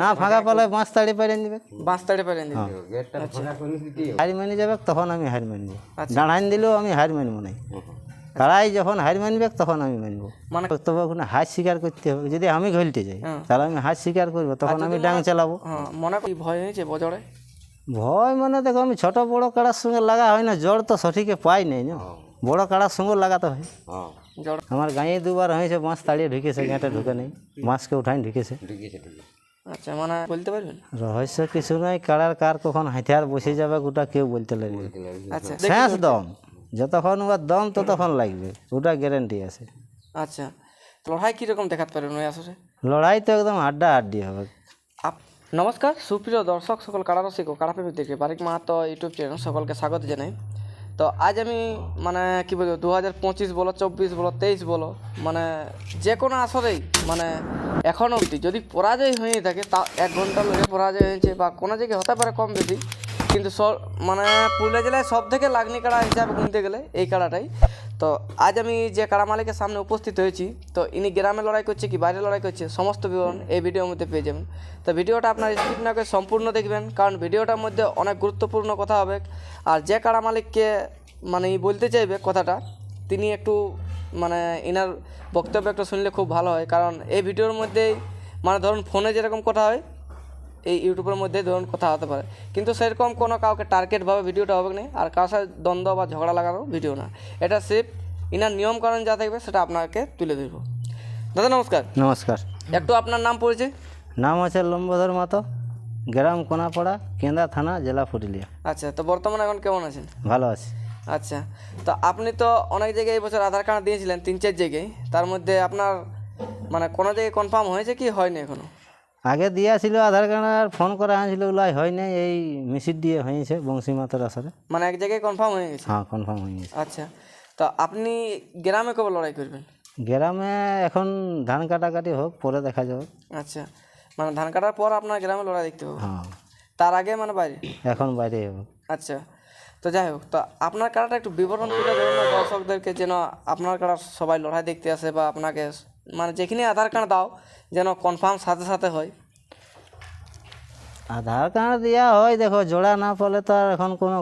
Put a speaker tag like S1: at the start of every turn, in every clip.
S1: না ফাঁকা পেলে বাঁশ তাড়ি পেরে নেবে।
S2: বাঁশ তাড়ে পেরেন দিবে
S1: হার মানি যাবে তখন আমি হার মানব।
S2: আচ্ছা।
S1: দাঁড়াইন দিলেও আমি হার মানব নাই। কাড়াই যখন হার মানবে তখন আমি মানবো।
S2: মানে
S1: তবে ওখানে হাত স্বীকার করতে হবে। যদি আমি ঘলতে যাই
S2: হ্যাঁ।
S1: তাহলে আমি হাত স্বীকার করব তখন আমি ডাং চালাবো।
S2: হ্যাঁ মনে করি ভয় হয়েছে বজরে?
S1: ভয় মানে দেখো আমি ছোট বড় কাড়ার সঙ্গে লাগা হয় না জ্বর তো সঠিকে পাই নাই না। বড় কাড়ার সঙ্গে লাগাতে হয়। আমার গাঁয়ে দুবার হয়েছে বাঁশ তাড়িয়ে ঢুকেছে গাঁটে ঢুকে নেই। বাঁশকে উঠাই ঢুকেছে।
S2: আচ্ছা মানে বলতে পারবেন?
S1: রহস্য কিছু নাই কাড়ার কার কখন হাতিয়ার বসে যাবে গোটা কেউ বলতে লাগবে।
S2: আচ্ছা
S1: শেষ দম যতক্ষণ ওর দম ততক্ষণ লাগবে ওটা গ্যারেন্টি আছে।
S2: আচ্ছা লড়াই কীরকম দেখাতে পারবেন ওই আসরে?
S1: লড়াই তো একদম আড্ডা আড্ডি হবে।
S2: আপ নমস্কার সুপ্রিয় দর্শক সকল কারারসিক ও কারাপ্রেমিকদেরকে বারিক মাহাতো ইউটিউব চ্যানেল সকলকে স্বাগত জানাই। তো আজ আমি মানে কী বলব দু হাজার পঁচিশ বলো, চব্বিশ বলো, তেইশ বলো মানে যে কোনো আসরেই মানে এখন অবধি যদি পরাজয় হয়ে থাকে, তা এক ঘণ্টা লোকে পরাজয় হয়েছে বা কোনো জায়গায় হতে পারে কম বেশি, কিন্তু মানে পুরুলিয়া জেলায় সব থেকে লাগনি কাড়া হিসাবে গুনতে গেলে এই কাড়াটাই। তো আজ আমি যে কাড়া মালিকের সামনে উপস্থিত হয়েছি, তো ইনি গ্রামে লড়াই করছে কি বাইরে লড়াই করছে, সমস্ত বিবরণ এই ভিডিওর মধ্যে পেয়ে যাবেন। তো ভিডিওটা আপনার স্কিপ না করে সম্পূর্ণ দেখবেন, কারণ ভিডিওটার মধ্যে অনেক গুরুত্বপূর্ণ কথা হবে। আর যে কাড়া মালিককে মানে বলতে চাইবে কথাটা, তিনি একটু মানে ইনার বক্তব্য একটু শুনলে খুব ভালো হয়, কারণ এই ভিডিওর মধ্যেই মানে ধরুন ফোনে যেরকম কথা হয় এই ইউটিউবের মধ্যে ধরুন কথা হতে পারে। কিন্তু সেরকম কোনো কাউকে টার্গেটভাবে ভিডিওটা হবে না আর কারোর সাথে দ্বন্দ্ব বা ঝগড়া লাগানো ভিডিও না। এটা সিফ ইনার নিয়ম কারণ যা থাকবে সেটা আপনাকে তুলে ধরবো। দাদা নমস্কার।
S1: নমস্কার।
S2: একটু আপনার নাম পড়েছে
S1: নাম আছে লম্বধর মাতো গ্রাম কোনাপাড়া কেন্দা থানা জেলা পুরুলিয়া।
S2: আচ্ছা তো বর্তমানে এখন কেমন আছেন?
S1: ভালো আছে।
S2: আচ্ছা তো আপনি তো অনেক জায়গায় এই বছর আধার কার্ড দিয়েছিলেন তিন চার জায়গায়। তার মধ্যে আপনার মানে কোনো জায়গায় কনফার্ম হয়েছে কি হয়নি এখনও?
S1: আগে দিয়াছিল আধার কার্ড আর ফোন করা হয়েছিল ওলাই হয় নাই এই মিসির দিয়ে হয়েছে বংশী মাতার আসরে
S2: মানে এক জায়গায় কনফার্ম হয়ে গেছে?
S1: হ্যাঁ কনফার্ম হয়ে গেছে।
S2: আচ্ছা তো আপনি গ্রামে কবে লড়াই করবেন?
S1: গ্রামে এখন ধান কাটাকাটি হোক পরে দেখা যাবে।
S2: আচ্ছা মানে ধান কাটার পর আপনার গ্রামে লড়াই দেখতে হবে?
S1: হ্যাঁ।
S2: তার আগে মানে বাইরে?
S1: এখন বাইরে হবে।
S2: আচ্ছা তো যাই হোক তো আপনার কাড়াটা একটু বিবরণ তুলে ধরুন দর্শকদেরকে যেন আপনার কাড়া সবাই লড়াই দেখতে আসে বা আপনাকে মানে যেখানে আধার কার্ড দাও যেন কনফার্ম সাথে সাথে হয়।
S1: আধার কার্ড দেওয়া হয় দেখো জোড়া না পেলে তো আর এখন কোনো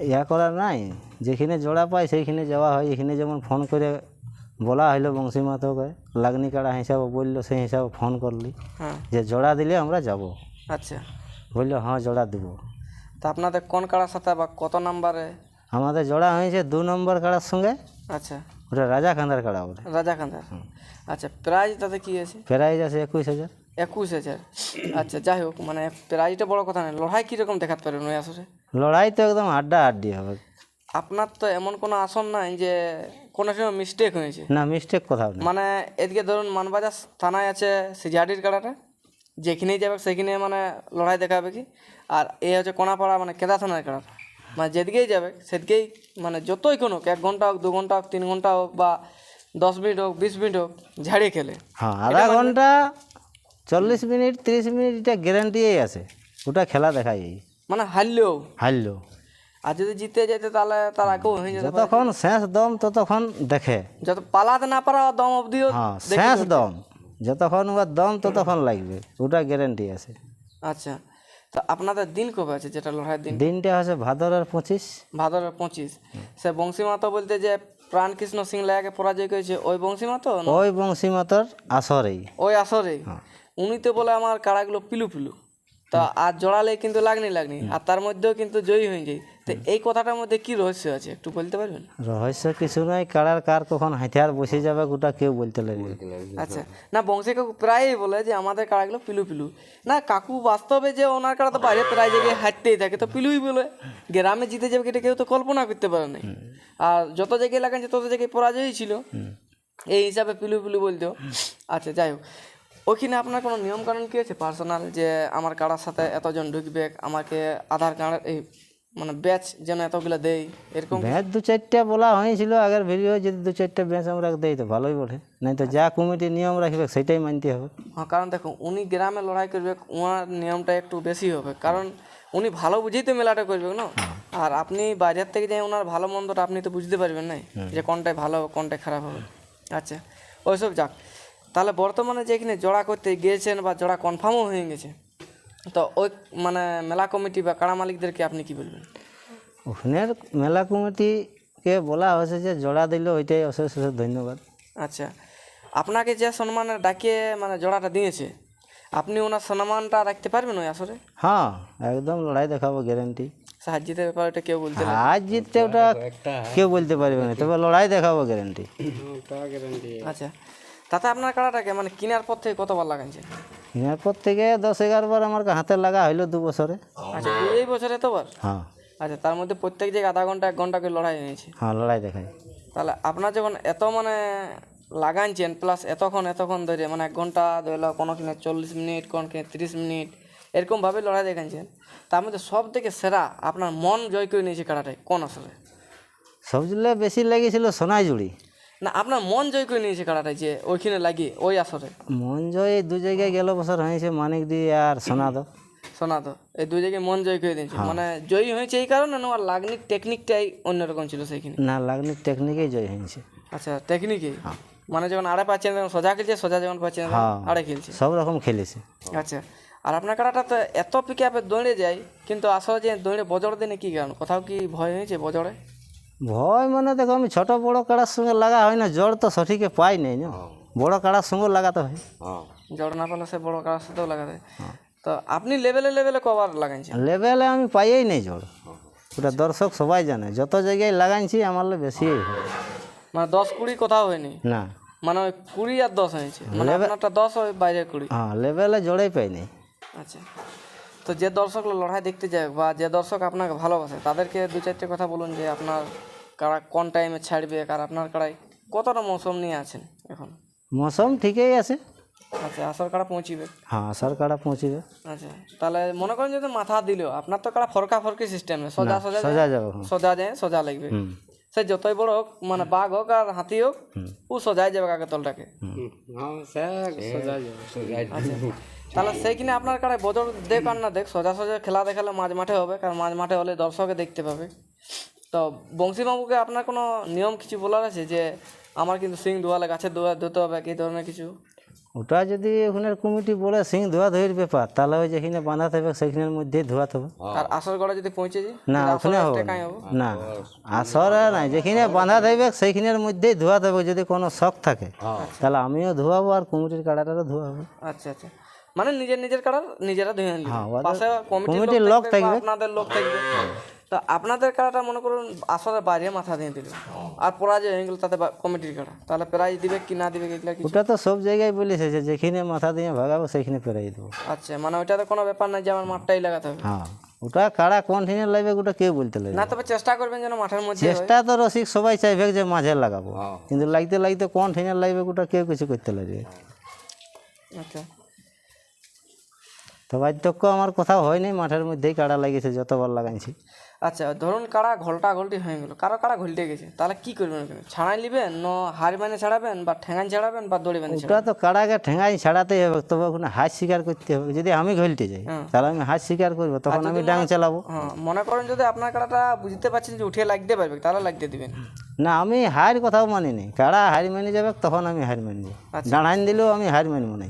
S1: ইয়া করার নাই। যেখানে জোড়া পাই সেইখানে যাওয়া হয়। এখানে যেমন ফোন করে বলা হইল বংশী মাতকে লাগনি কাড়া হিসাবে বলল সেই হিসাবে ফোন করলি।
S2: হ্যাঁ।
S1: যে জোড়া দিলে আমরা যাব।
S2: আচ্ছা।
S1: বলল হ্যাঁ জোড়া দেবো।
S2: তা আপনাদের কোন কাড়ার সাথে বা কত নাম্বারে?
S1: আমাদের জোড়া হয়েছে দু নম্বর কাড়ার সঙ্গে।
S2: আচ্ছা।
S1: ওটা রাজা খান্দার কাড়া ওটা
S2: রাজা খান্দার আচ্ছা প্রাইজ তাতে কি আছে?
S1: প্রাইজ আছে একুশ হাজার।
S2: একুশ হাজার। আচ্ছা যাই হোক মানে প্রাইজটা বড় কথা নয় লড়াই কীরকম দেখাতে পারেন ওই আসরে?
S1: লড়াই তো একদম আড্ডা আড্ডি হবে।
S2: আপনার তো এমন কোনো আসন নাই যে কোনো সময় মিস্টেক হয়েছে?
S1: না মিস্টেক কোথাও নেই।
S2: মানে এদিকে ধরুন মানবাজার থানায় আছে সিজাডির কাড়াটা যেখানেই যাবে সেখানে মানে লড়াই দেখাবে কি? আর এই হচ্ছে কোনাপাড়া মানে কেদা থানার কাড়াটা মানে যেদিকেই যাবে সেদিকেই মানে যতই কোনো হোক এক ঘণ্টা হোক দু ঘণ্টা হোক তিন ঘণ্টা হোক বা দশ মিনিট হোক বিশ মিনিট হোক ঝাড়িয়ে খেলে।
S1: হ্যাঁ আধা ঘণ্টা চল্লিশ মিনিট তিরিশ মিনিট এটা গ্যারান্টিই আছে। ওটা খেলা দেখাই
S2: মানে হারলেও
S1: হারলো।
S2: আর যদি জিতে যেতে তাহলে তার আগেও হয়ে যেতে পারে।
S1: যতক্ষণ শেষ দম ততক্ষণ দেখে।
S2: যত পালাতে না পারা দম অবধিও
S1: হ্যাঁ শেষ দম। যতক্ষণ ওর দম ততক্ষণ লাগবে। ওটা গ্যারান্টি আছে।
S2: আচ্ছা। তো আপনাদের দিন কবে আছে যেটা লড়াইয়ের দিন?
S1: দিনটা হচ্ছে ভাদরের পঁচিশ।
S2: ভাদরের পঁচিশ। সে বংশী মাতো বলতে যে প্রাণকৃষ্ণ সিং লায়াকে পরাজয় করেছে ওই বংশী মাতো
S1: ওই বংশী মাতার আসরেই।
S2: ওই আসরে উনি তো বলে আমার কাড়াগুলো পিলু পিলু। তা আর জড়ালে কিন্তু লাগনি লাগনি আর তার মধ্যেও কিন্তু জয়ী হয়ে যায়। তো এই কথাটার মধ্যে কি রহস্য আছে একটু বলতে পারবেন?
S1: রহস্য কিছু নাই কারার কার কখন হাতিয়ার বসে যাবে গোটা কেউ বলতে লাগবে
S2: আচ্ছা না বংশী কাকু প্রায়ই বলে যে আমাদের কাড়াগুলো পিলু পিলু। না কাকু বাস্তবে যে ওনার কাড়া তো বাইরে প্রায় জায়গায় হাঁটতেই থাকে তো পিলুই বলে। গ্রামে জিতে যাবে এটা কেউ তো কল্পনা করতে পারে না আর যত জায়গায় লাগাচ্ছে তত জায়গায় পরাজয়ই ছিল। এই হিসাবে পিলু পিলু বলতো আচ্ছা যাই হোক। ওখানে আপনার কোনো নিয়ম কানুন কি আছে? পার্সোনাল যে আমার কাড়ার সাথে এতজন ঢুকবে আমাকে আধার কার্ড এই মানে ব্যাচ যেন এতগুলো দেয় এরকম
S1: ব্যাচ দু চারটা বলা হয়েছিল আগের ভিডিও যদি দু চারটা ব্যাচ আমরা দেই তো ভালোই বটে। নাই তো যা কমিটি নিয়ম রাখবে সেটাই মানতে হবে।
S2: হ্যাঁ কারণ দেখো উনি গ্রামে লড়াই করবে ওনার নিয়মটা একটু বেশি হবে। কারণ উনি ভালো বুঝেই তো মেলাটা করবে না? আর আপনি বাইরের থেকে যে ওনার ভালো মন্দটা আপনি তো বুঝতে পারবেন না যে কোনটাই ভালো হবে কোনটাই খারাপ হবে। আচ্ছা ওইসব যাক। তাহলে বর্তমানে যেখানে জোড়া করতে গিয়েছেন বা জোড়া কনফার্মও হয়ে গেছে তো ওই মানে মেলা কমিটি বা কাড়া মালিকদেরকে আপনি কি বলবেন?
S1: ওখানের মেলা কমিটিকে বলা হয়েছে যে জোড়া দিল ওইটাই অশেষ অশেষ ধন্যবাদ।
S2: আচ্ছা আপনাকে যে সম্মানে ডাকিয়ে মানে জোড়াটা দিয়েছে আপনি ওনার সম্মানটা রাখতে পারবেন ওই আসরে?
S1: হ্যাঁ একদম লড়াই দেখাবো গ্যারেন্টি
S2: সাহায্যের ব্যাপারে ওটা কেউ বলতে না।
S1: জিততে ওটা কেউ বলতে পারবে না তবে লড়াই দেখাবো গ্যারেন্টি
S2: আচ্ছা তাতে আপনার কাড়াটাকে মানে কেনার পর থেকে কতবার লাগাইছেন
S1: কেনার পর থেকে দশ এগারো বার আমার হাতে লাগা হইল দু বছরে।
S2: আচ্ছা এই বছরে তোবার
S1: হ্যাঁ।
S2: আচ্ছা তার মধ্যে প্রত্যেক জায়গায় আধা ঘণ্টা এক ঘণ্টা করে লড়াই নিয়েছে
S1: হ্যাঁ লড়াই দেখাই।
S2: তাহলে আপনার যখন এত মানে লাগাইছেন প্লাস এতক্ষণ এতক্ষণ ধরে মানে এক ঘণ্টা ধরলো কোনো কিনে চল্লিশ মিনিট কোনো কিনে তিরিশ মিনিট এরকমভাবে লড়াই দেখাচ্ছেন তার মধ্যে সব থেকে সেরা আপনার মন জয় করে নিয়েছে কাড়াটাই কোন আসলে
S1: সবজিলে বেশি লেগেছিল সোনাই জুড়ি
S2: না আপনার মন জয় করে নিয়েছে কাড়াটাই যে ওইখানে লাগিয়ে ওই আসরে।
S1: মন জয় এই দু জায়গায় গেল বছর হয়েছে মানিক দি আর সোনাদ।
S2: তো এই দু জায়গায় মন জয় করে দিয়েছে। মানে জয়ী হয়েছে এই কারণে না ওর লাগনির টেকনিকটাই অন্যরকম ছিল সেইখানে।
S1: না লাগনি টেকনিকেই জয় হয়েছে।
S2: আচ্ছা টেকনিকে মানে যখন আড়ে পাচ্ছেন তখন সোজা খেলছে সোজা যখন পাচ্ছেন তখন
S1: হ্যাঁ।
S2: আড়ে খেলছে।
S1: সব রকম খেলেছে।
S2: আচ্ছা আর আপনার কাটাটা তো এত পিকে আপে দৌড়ে যায় কিন্তু আসলে যে দৌড়ে বজর দিনে কি কারণ? কোথাও কি ভয় হয়েছে বজরে?
S1: ভয় মানে দেখো আমি ছোট বড় কাড়ার সঙ্গে লাগা হয় না জড় তো সঠিকে পাই নাই না। বড় কাড়ার সঙ্গে লাগাতে হয়।
S2: জড় না পেলে সে বড় কাটার সাথেও লাগাতে তো আপনি লেভেলে লেভেলে কবার লাগাইছেন?
S1: লেভেলে আমি পাইই নাই জড়। ওটা দর্শক সবাই জানে যত জায়গায় লাগাইছি আমার বেশি হয়।
S2: মানে দশ কুড়ি কোথাও হয়নি?
S1: না।
S2: মানে ওই কুড়ি আর দশ হয়েছে। মানে আপনারটা দশ হয় বাইরে কুড়ি।
S1: হ্যাঁ লেভেলে জড়াই পাই নাই।
S2: আচ্ছা। তো যে দর্শক লড়াই দেখতে যায় বা যে দর্শক আপনাকে ভালোবাসে তাদেরকে দু চারটে কথা বলুন যে আপনার কারা কোন টাইমে ছাড়বে আর আপনার কারাই? কতটা মৌসুম নিয়ে আছেন এখন?
S1: মৌসুম ঠিকই আছে।
S2: আচ্ছা আসার কারা পৌঁছিবে?
S1: হ্যাঁ আসার কাড়া পৌঁছিবে।
S2: আচ্ছা তাহলে মনে করেন যদি মাথা দিল আপনার তো কারা ফরকা ফরকি সিস্টেম সোজা সোজা
S1: সোজা যাব। হ্যাঁ
S2: সোজা যায় সোজা লাগবে।
S1: হুম।
S2: সে যতই বড় হোক মানে বাঘ হোক আর হাতি হোক ও সোজাই যাবে কাকে তলটাকে। আচ্ছা তাহলে সেইখানে আপনার কারে বদল দেখ আর না দেখ সোজা সোজা খেলা দেখালে মাঝ মাঠে হবে কারণ মাঝ মাঠে হলে দর্শকে দেখতে পাবে। তো বংশীবাবুকে আপনার কোনো নিয়ম কিছু বলার আছে যে আমার কিন্তু সিং ধোয়ালে গাছের ধোয়া ধুতে হবে কি ধরনের কিছু?
S1: ওটা যদি ওখানের কমিটি বলে সিং ধোয়া ধোয়ের ব্যাপার তাহলে ওই যেখানে বাঁধা থাকবে সেখানের মধ্যেই ধোয়াতে হবে
S2: আর আসর গড়ে যদি পৌঁছে যাই
S1: না ওখানে হবে
S2: হব?
S1: না আসরে নাই যেখানে বাঁধা থাকবে সেইখানের মধ্যেই ধোয়াতে হবে যদি কোনো শখ থাকে। তাহলে আমিও ধোয়াবো আর কমিটির কাড়াটারও ধোয়াবো।
S2: আচ্ছা আচ্ছা। মানে নিজের নিজের কাড়ার নিজেরা ধুয়ে নিল
S1: হ্যাঁ,
S2: পাশে কমিটির লোক থাকবে। আপনাদের লোক থাকবে। তো আপনাদের কাড়াটা মনে করুন আসলে বাইরে মাথা দিয়ে দিল। আর পরাজয় হয়ে গেল তাতে কমিটির কাড়া। তাহলে প্রাইজ দিবে কি না দিবে এগুলা
S1: ওটা তো সব জায়গায় বলেছে যে যেখানে মাথা দিয়ে ভাগাবো সেইখানে পেরাই দেবো।
S2: আচ্ছা মানে ওইটাতে কোনো ব্যাপার নাই যে আমার মাঠটাই লাগাতে হবে।
S1: হ্যাঁ ওটা কাড়া কোন ঠিনে লাগবে ওটা কেউ বলতে লাগবে
S2: না তবে চেষ্টা করবেন যেন মাঠের মধ্যে।
S1: চেষ্টা তো রসিক সবাই চাইবে যে মাঝে লাগাবো। কিন্তু লাগতে লাগতে কোন ঠিনে লাগবে ওটা কেউ কিছু করতে লাগবে
S2: আচ্ছা।
S1: তো বার্ধক্য আমার কোথাও হয়নি মাঠের মধ্যেই কাড়া লাগিয়েছে যতবার লাগাইছি।
S2: আচ্ছা ধরুন কাড়া ঘোলটা ঘোলটি হয়ে গেল কারও কাড়া ঘোলটে গেছে তাহলে কি করবেন ছাড়াই নিবেন ন হাড় মানে ছাড়াবেন বা ঠেঙান ছাড়াবেন বা দড়ি মানে
S1: ওটা তো কাড়াকে ঠেঙাই ছাড়াতেই হবে তবে ওখানে হাত শিকার করতে হবে। যদি আমি ঘলতে যাই তাহলে আমি হাত শিকার করব তখন আমি ডাং চালাবো।
S2: হ্যাঁ মনে করেন যদি আপনার কাড়াটা বুঝতে পারছেন যে উঠে লাগতে পারবে তাহলে লাগতে দিবেন।
S1: না আমি হার কথাও মানিনি। কাড়া হার মানি যাবে তখন আমি হার মানব। দাঁড়াইন দিলেও আমি হার মানবো না।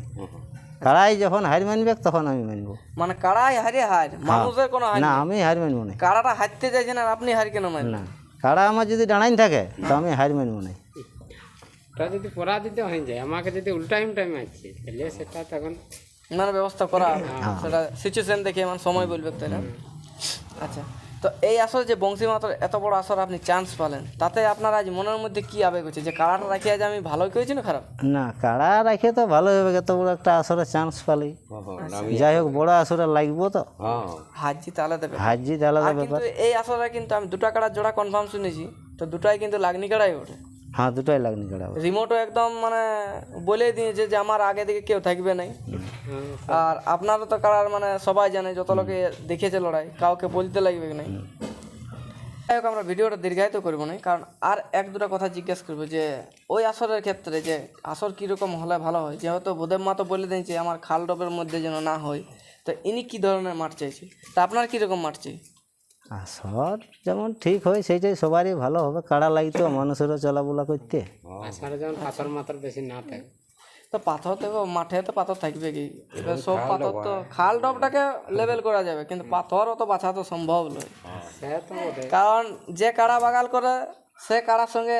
S1: কাড়াই যখন হার মানবে তখন আমি মানবো।
S2: মানে কাড়াই হারে হার মানুষের কোনো হার
S1: না আমি হার মানবো না।
S2: কাড়াটা হারতে চাইছেন আর আপনি হার কেন মানেন
S1: না কাড়া আমার যদি দাঁড়াইন থাকে তো আমি হার মানবো না।
S3: ওটা যদি পরাজিত হয়ে যায় আমাকে যদি উল্টাইম টাইম আছে তাহলে সেটা তখন
S2: মানে ব্যবস্থা করা হবে। সেটা সিচুয়েশন দেখে মানে সময় বলবে তাই না? আচ্ছা। তো এই আসর যে বংশী মাতার এত বড় আসর আপনি চান্স পালেন তাতে আপনার আজ মনের মধ্যে কি আবেগ হচ্ছে? যে কাড়াটা রাখি আজ আমি ভালো করেছি না খারাপ?
S1: না কাড়া রাখে তো ভালো হবে এত বড় একটা আসরে চান্স পালি। যাই হোক বড় আসরে লাগবো তো।
S2: হাজি তাহলে দেবে।
S1: হাজি তাহলে
S2: দেবে কিন্তু এই আসরে কিন্তু আমি দুটা কাড়ার জোড়া কনফার্ম শুনেছি তো দুটাই কিন্তু লাগনি কাড়াই ওঠে
S1: হ্যাঁ দুটাই লাগনি কাড়া
S2: রিমোটও একদম মানে বলে দিয়েছে যে আমার আগে দিকে কেউ থাকবে নাই। আর আপনারও তো কারার মানে সবাই জানে যত লোকে দেখেছে লড়াই কাউকে বলতে লাগবে নাই। যাই হোক আমরা ভিডিওটা দীর্ঘায়িত করব না কারণ আর এক দুটো কথা জিজ্ঞেস করব যে ওই আসরের ক্ষেত্রে যে আসর কীরকম হলে ভালো হয়? যেহেতু বোধের মা তো বলে দিয়েছে আমার খাল ডবের মধ্যে যেন না হয়। তো ইনি কী ধরনের মাঠ চাইছে? তা আপনার কীরকম মাঠ চাই?
S1: আসর যেমন ঠিক হয় সেইটাই সবারই ভালো হবে। কাড়া লাগতো মানুষেরও চলাবুলা করতে।
S3: আষাঢ়ে যেমন পাথর মাথর বেশি না থাকে।
S2: তো পাথর তো মাঠে তো পাথর থাকবে কি? এবার সব পাথর তো খাল ডবটাকে লেভেল করা যাবে কিন্তু পাথর অত বাছা তো সম্ভব নয়।
S3: সে তো
S2: কারণ যে কাড়া বাগাল করে সে কাড়ার সঙ্গে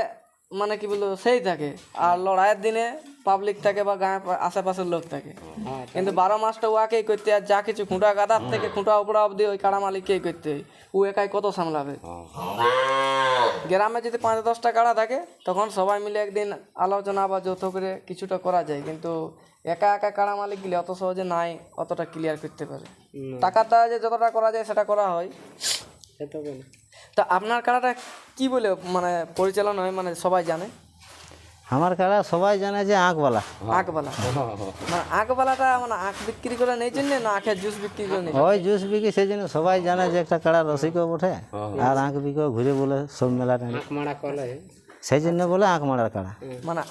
S2: মানে কি বলব সেই থাকে। আর লড়াইয়ের দিনে পাবলিক থাকে বা গাঁ আশেপাশের লোক থাকে।
S3: হ্যাঁ
S2: কিন্তু বারো মাসটা উহাকেই করতে আর যা কিছু খুঁটা গাদার থেকে খুঁটা উপরা অবধি ওই কাড়া মালিককেই করতে হয়? ও একাই কত সামলাবে? গ্রামে যদি পাঁচ দশটা কাড়া থাকে তখন সবাই মিলে একদিন আলোচনা বা যৌথ করে কিছুটা করা যায়। কিন্তু একা একা কাড়া মালিক গেলে অত সহজে নাই অতটা ক্লিয়ার করতে পারে। টাকাটা যে যতটা করা যায় সেটা করা হয়।
S3: তো
S2: আপনার কাড়াটা কি বলে মানে পরিচালনা হয় মানে সবাই জানে?
S1: আমার কাড়া সবাই জানে যে আঁকওয়ালা
S2: আঁকবালা মানে আঁকবালাটা মানে আঁক বিক্রি করে নেই জন্য না আঁখের জুস বিক্রি করে নেই
S1: ওই জুস বিক্রি সেই জন্য সবাই জানে যে একটা কাড়া রসিকও বটে আর আঁক বিকেও ঘুরে বলে সব মেলা
S3: আঁক মারা কলে
S1: সেই জন্য বলে আঁক মারার কাড়া
S2: মানে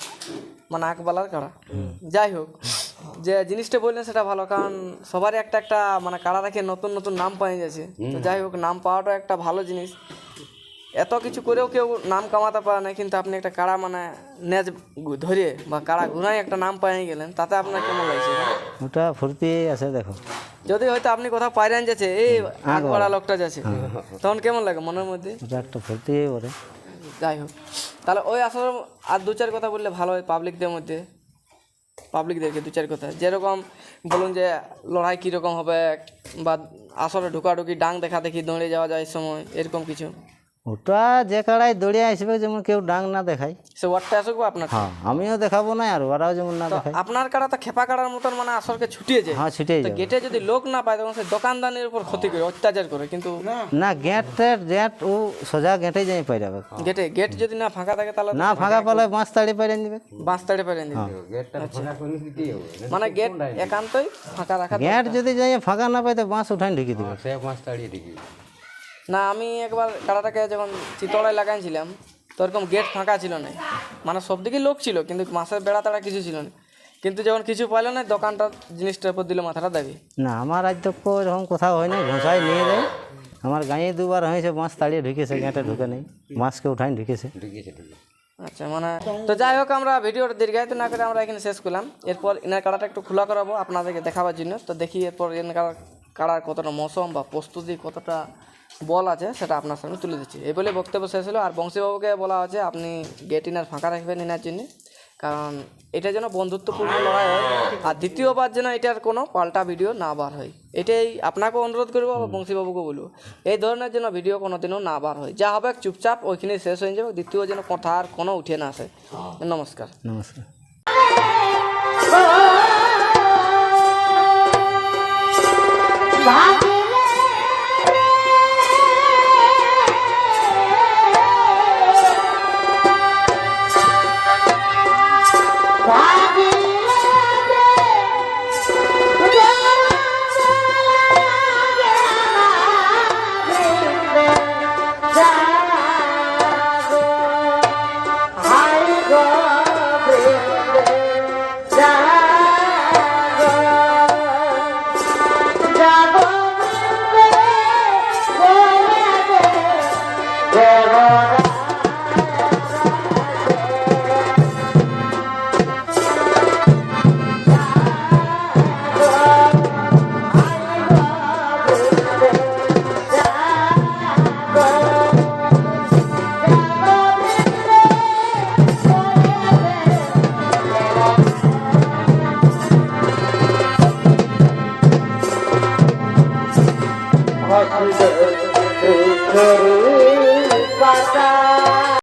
S2: মানে আঁকবালার কাড়া যাই হোক যে জিনিসটা বললেন সেটা ভালো কারণ সবারই একটা একটা মানে কাড়া রেখে নতুন নতুন নাম পাওয়া যাচ্ছে। তো যাই হোক নাম পাওয়াটা একটা ভালো জিনিস। এত কিছু করেও কেউ নাম কামাতে পারে না কিন্তু আপনি একটা কাড়া মানে নেজ ধরে বা কাড়া ঘুরাই একটা নাম পাই গেলেন তাতে আপনার কেমন লাগছে?
S1: ওটা ফুর্তি আছে দেখো।
S2: যদি হয়তো আপনি কোথাও পাইরেন যাচ্ছে এই আঁকবাড়া লোকটা যাচ্ছে তখন কেমন লাগে মনের মধ্যে?
S1: ওটা একটা ফুর্তি বটে
S2: যাই হোক। তাহলে ওই আসলে আর দু চার কথা বললে ভালো হয় পাবলিকদের মধ্যে। পাবলিকদেরকে দু চার কথা। যেরকম বলুন যে লড়াই কীরকম হবে বা আসলে ঢুকাঢুকি, ডাং দেখা দেখি দৌড়ে যাওয়া যায় সময়, এরকম কিছু।
S1: ওটা যে কাড়াই দৌড়িয়ে আসবে যেমন কেউ ডাং না দেখায়।
S2: সে ওয়ার্ডটা আসুক বা আপনার
S1: হ্যাঁ আমিও দেখাবো না আর ওরাও যেমন না দেখায়।
S2: আপনার কাড়া তো খেপা কাড়ার মতন মানে আসলকে ছুটিয়ে যায়।
S1: হ্যাঁ ছিটেই
S2: তো
S1: যাবে।
S2: গেটে যদি লোক না পায় তখন সে দোকানদারের উপর ক্ষতি করে অত্যাচার করে কিন্তু
S1: না। গেট গেট ও সোজা গেটে যাই পাই যাবে
S2: গেটে গেট যদি না ফাঁকা থাকে তাহলে
S1: না ফাঁকা পালে বাঁশ তাড়ি পাইরে যাবে
S2: বাঁশ তাড়ে পেরে দিবে মানে গেট একান্তই ফাঁকা রাখা
S1: গেট যদি যাই ফাঁকা না পাই তো বাঁশ উঠাই ঢুকি দিবে।
S2: না আমি একবার কাড়াটাকে যখন চিতড়ায় লাগাইছিলাম তো ওরকম গেট ফাঁকা ছিল না। মানে সব দিকে লোক ছিল কিন্তু মাছের বেড়া তাড়া কিছু ছিল না। কিন্তু যখন কিছু পাইলো না দোকানটা জিনিসটার উপর দিল মাথাটা দাবি
S1: না আমার আজ তো এরকম কোথাও হয়নি ঘোষাই নিয়ে দেয় আমার গাঁয়ে দুবার হয়েছে মাছ তাড়িয়ে ঢুকেছে গেটে ঢুকে নেই। মাছকে উঠাই ঢুকেছে।
S2: আচ্ছা মানে তো যাই হোক আমরা ভিডিওটা দীর্ঘায়িত না করে আমরা এখানে শেষ করলাম। এরপর এনার কাড়াটা একটু খোলা করাবো আপনাদেরকে দেখাবার জন্য। তো দেখি এরপর এনার কাড়া- কাড়ার কতটা মৌসুম বা প্রস্তুতি কতটা বল আছে সেটা আপনার সামনে তুলে দিচ্ছি। এই বলে বক্তব্য শেষ হলো। আর বংশীবাবুকে বলা হচ্ছে আপনি গেট ইনার ফাঁকা রাখবেন ইনার জন্য। কারণ এটা যেন বন্ধুত্বপূর্ণ লড়াই হয়। আর দ্বিতীয়বার যেন এটার কোনো পাল্টা ভিডিও না বার হয়। এটাই আপনাকেও অনুরোধ করব বা বংশীবাবুকে বলব। এই ধরনের যেন ভিডিও কোনো দিনও না বার হয়। যা হবে চুপচাপ ওইখানে শেষ হয়ে যাবে। দ্বিতীয় যেন কথা আর কোনো উঠে না আসে। নমস্কার।
S1: নমস্কার।
S4: পাতা